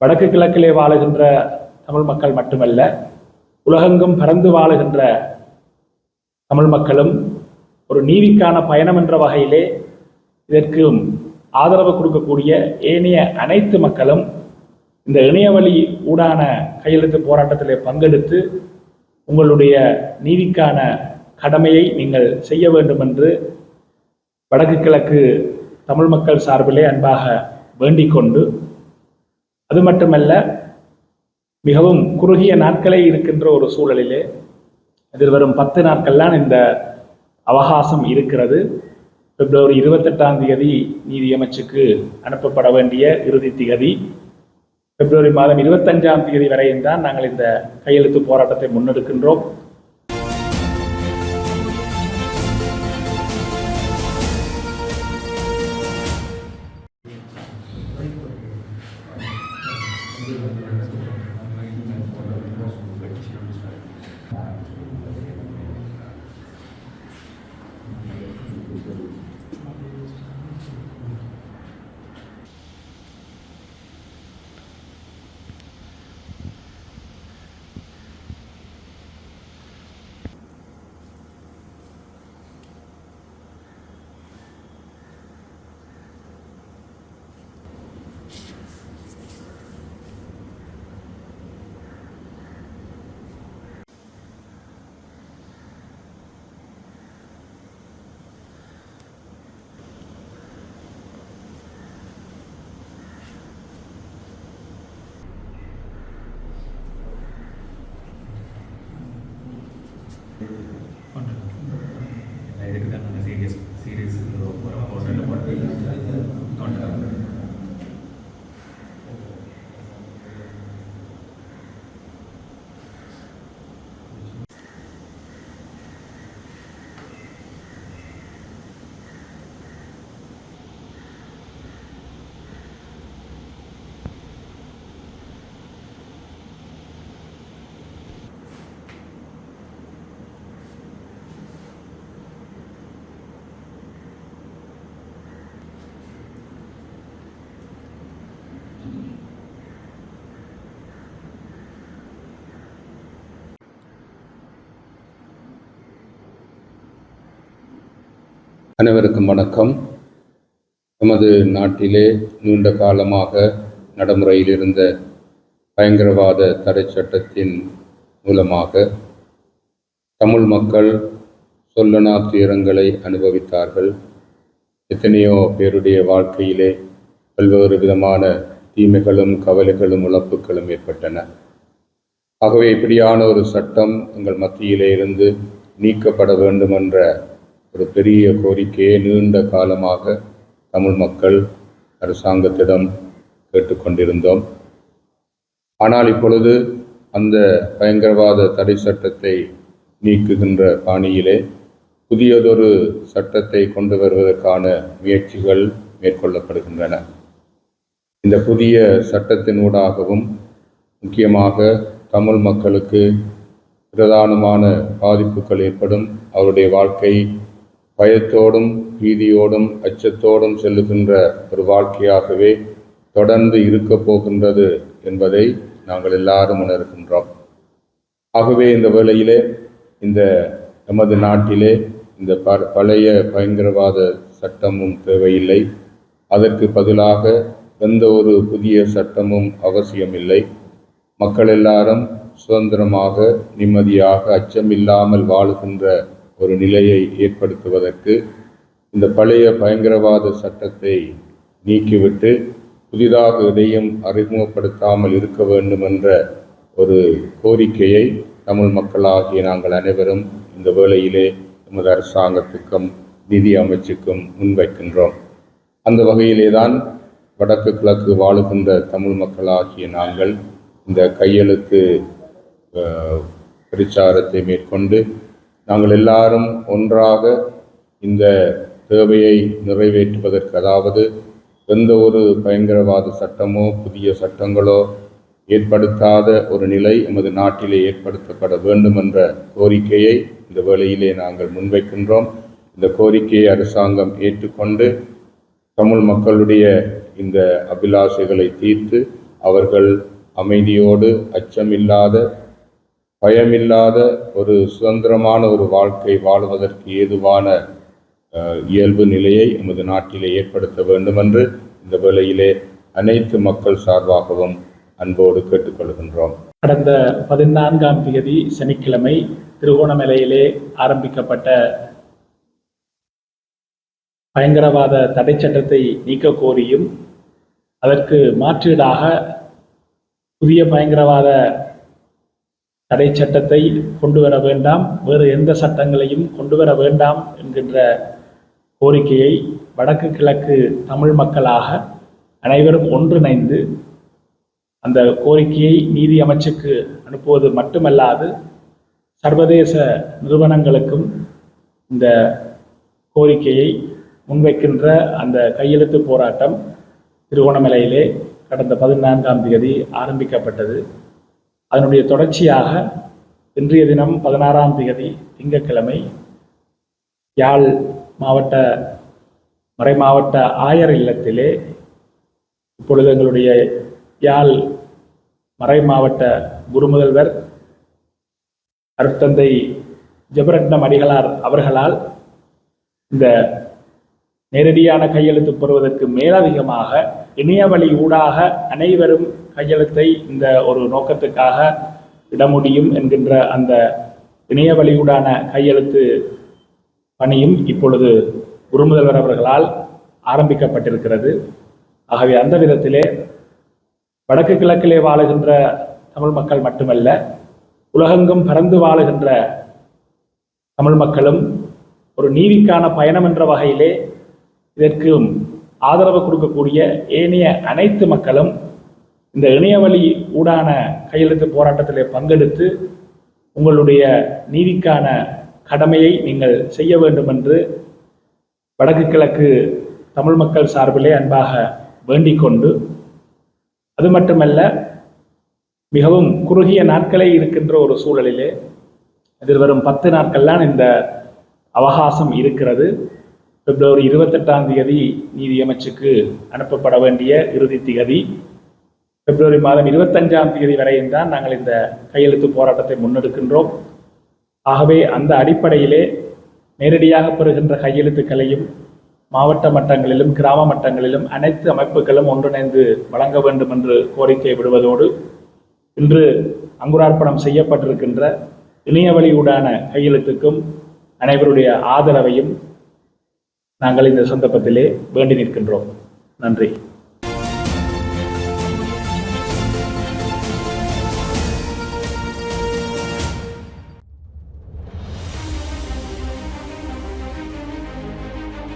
வடக்கு கிழக்கிலே வாழுகின்ற தமிழ் மக்கள் மட்டுமல்ல உலகெங்கும் பறந்து வாழுகின்ற தமிழ் மக்களும் ஒரு நீதிக்கான பயணம் என்ற வகையிலே இதற்கும் ஆதரவு கொடுக்கக்கூடிய ஏனைய அனைத்து மக்களும் இந்த இணையவழி ஊடான கையெழுத்து போராட்டத்திலே பங்கெடுத்து உங்களுடைய நீதிக்கான கடமையை நீங்கள் செய்ய வேண்டும் என்று வடக்கு கிழக்கு தமிழ் மக்கள் சார்பிலே அன்பாக வேண்டிக் கொண்டு அது மட்டுமல்ல மிகவும் குறுகிய நாட்களே இருக்கின்ற ஒரு சூழலிலே எதிர்வரும் பத்து நாட்கள்லாம் இந்த அவகாசம் இருக்கிறது. பிப்ரவரி இருபத்தெட்டாம் தேதி நீதியமைச்சுக்கு அனுப்பப்பட வேண்டிய இறுதி திகதி. பிப்ரவரி மாதம் இருபத்தஞ்சாம் தேதி வரையும் தான் நாங்கள் இந்த கையெழுத்து போராட்டத்தை முன்னெடுக்கின்றோம். Thank you. அனைவருக்கும் வணக்கம். நமது நாட்டிலே நீண்ட காலமாக நடைமுறையில் இருந்த பயங்கரவாத தடை சட்டத்தின் மூலமாக தமிழ் மக்கள் சொல்லனா துயரங்களை அனுபவித்தார்கள். எத்தனையோ பேருடைய வாழ்க்கையிலே பல்வேறு விதமான தீமைகளும் கவலைகளும் இழப்புகளும் ஏற்பட்டன. ஆகவே இப்படியான ஒரு சட்டம் எங்கள் மத்தியிலே இருந்து நீக்கப்பட வேண்டுமென்ற ஒரு பெரிய கோரிக்கையை நீண்ட காலமாக தமிழ் மக்கள் அரசாங்கத்திடம் கேட்டுக்கொண்டிருந்தோம். ஆனால் இப்பொழுது அந்த பயங்கரவாத தடை சட்டத்தை நீக்குகின்ற பாணியிலே புதியதொரு சட்டத்தை கொண்டு வருவதற்கான முயற்சிகள் மேற்கொள்ளப்படுகின்றன. இந்த புதிய சட்டத்தினூடாகவும் முக்கியமாக தமிழ் மக்களுக்கு பிரதானமான பாதிப்புகள் ஏற்படும். அவருடைய வாழ்க்கை பயத்தோடும் பீதியோடும் அச்சத்தோடும் செல்லுகின்ற ஒரு வாழ்க்கையாகவே தொடர்ந்து இருக்கப் போகின்றது என்பதை நாங்கள் எல்லாரும் உணர்கின்றோம். ஆகவே இந்த வேளையிலே இந்த நமது நாட்டிலே இந்த ப பழைய பயங்கரவாத சட்டமும் தேவையில்லை. அதற்கு பதிலாக எந்த ஒரு புதிய சட்டமும் அவசியமில்லை. மக்கள் எல்லாரும் சுதந்திரமாக நிம்மதியாக அச்சமில்லாமல் வாழுகின்ற ஒரு நிலையை ஏற்படுத்துவதற்கு இந்த பழைய பயங்கரவாத சட்டத்தை நீக்கிவிட்டு புதிதாக எதையும் அறிமுகப்படுத்தாமல் இருக்க வேண்டும் என்ற ஒரு கோரிக்கையை தமிழ் மக்களாகிய நாங்கள் அனைவரும் இந்த வேளையிலே நமது அரசாங்கத்துக்கும் நிதி அமைச்சுக்கும் முன்வைக்கின்றோம். அந்த வகையிலே தான் வடக்கு கிழக்கு வாழுகின்ற தமிழ் மக்களாகிய நாங்கள் இந்த கையெழுத்து பிரச்சாரத்தை மேற்கொண்டு நாங்கள் எல்லாரும் ஒன்றாக இந்த தேவையை நிறைவேற்றுவதற்கு அதாவது எந்த ஒரு பயங்கரவாத சட்டமோ புதிய சட்டங்களோ ஏற்படுத்தாத ஒரு நிலை எமது நாட்டிலே ஏற்படுத்தப்பட வேண்டும் என்ற கோரிக்கையை இந்த வேளையிலே நாங்கள் முன்வைக்கின்றோம். இந்த கோரிக்கையை அரசாங்கம் ஏற்றுக்கொண்டு தமிழ் மக்களுடைய இந்த அபிலாஷைகளை தீர்த்து அவர்கள் அமைதியோடு அச்சமில்லாத பயமில்லாத ஒரு சுதந்திரமான ஒரு வாழ்க்கை வாழ்வதற்கு ஏதுவான அஹ், இயல்பு நிலையை எமது நாட்டிலே ஏற்படுத்த வேண்டும் என்று இந்த வேளையிலே அனைத்து மக்கள் சார்பாகவும் அன்போடு கேட்டுக்கொள்கின்றோம். கடந்த பதினான்காம் தேதி சனிக்கிழமை திருகோணமலையிலே ஆரம்பிக்கப்பட்ட பயங்கரவாத தடை சட்டத்தை நீக்க கோரியும் அதற்கு மாற்றீடாக புதிய பயங்கரவாத தடை சட்டத்தை கொண்டு வர வேண்டாம் வேறு எந்த சட்டங்களையும் கொண்டு வர வேண்டாம் என்கின்ற கோரிக்கையை வடக்கு கிழக்கு தமிழ் மக்களாக அனைவரும் ஒன்றிணைந்து அந்த கோரிக்கையை நீதி அமைச்சுக்கு அனுப்புவது மட்டுமல்லாது சர்வதேச நிறுவனங்களுக்கும் இந்த கோரிக்கையை முன்வைக்கின்ற அந்த கையெழுத்து போராட்டம் திருகோணமலையிலே கடந்த பதினான்காம் தேதி ஆரம்பிக்கப்பட்டது. அதனுடைய தொடர்ச்சியாக இன்றைய தினம் பதினாறாம் தேதி திங்கட்கிழமை யாழ் மாவட்ட மறைமாவட்ட ஆயர் இல்லத்திலே இப்பொழுது எங்களுடைய யாழ் மறைமாவட்ட குருமுதல்வர் அருட்தந்தை ஜெபரட்னம் அடிகளார் அவர்களால் இந்த நேரடியான கையெழுத்து பெறுவதற்கு மேலதிகமாக இணையவழி ஊடாக அனைவரும் கையெழுத்தை இந்த ஒரு நோக்கத்துக்காக இட முடியும் என்கின்ற அந்த இணையவழியூடான கையெழுத்து பணியும் இப்பொழுது குருமுதல்வர் அவர்களால் ஆரம்பிக்கப்பட்டிருக்கிறது. ஆகவே அந்த விதத்திலே வடக்கு கிழக்கிலே வாழுகின்ற தமிழ் மக்கள் மட்டுமல்ல உலகெங்கும் பறந்து வாழுகின்ற தமிழ் மக்களும் ஒரு நீதிக்கான பயணம் என்ற வகையிலே இதற்கும் ஆதரவு கொடுக்கக்கூடிய ஏனைய அனைத்து மக்களும் இந்த இணையவழி ஊடான கையெழுத்து போராட்டத்தில் பங்கெடுத்து உங்களுடைய நீதிக்கான கடமையை நீங்கள் செய்ய வேண்டும் என்று வடக்கு கிழக்கு தமிழ் மக்கள் சார்பிலே அன்பாக வேண்டிக் கொண்டு அது மட்டுமல்ல மிகவும் குறுகிய நாட்களே இருக்கின்ற ஒரு சூழலிலே எதிர்வரும் பத்து நாட்கள்லாம் இந்த அவகாசம் இருக்கிறது. பிப்ரவரி இருபத்தெட்டாம் தேதி நீதியமைச்சுக்கு அனுப்பப்பட வேண்டிய இறுதி திகதி. பிப்ரவரி மாதம் இருபத்தஞ்சாம் தேதி வரையும் தான் நாங்கள் இந்த கையெழுத்து போராட்டத்தை முன்னெடுக்கின்றோம். ஆகவே அந்த அடிப்படையிலே நேரடியாக பெறுகின்ற கையெழுத்துக்களையும் மாவட்ட மட்டங்களிலும் கிராம மட்டங்களிலும் அனைத்து அமைப்புகளும் ஒன்றிணைந்து வழங்க வேண்டும் என்று கோரிக்கை விடுவதோடு இன்று அங்குரார்ப்பணம் செய்யப்பட்டிருக்கின்ற இணையவழியூடான கையெழுத்துக்கும் அனைவருடைய ஆதரவையும் நாங்கள் இந்த சந்தர்ப்பத்திலே வேண்டி நிற்கின்றோம். நன்றி.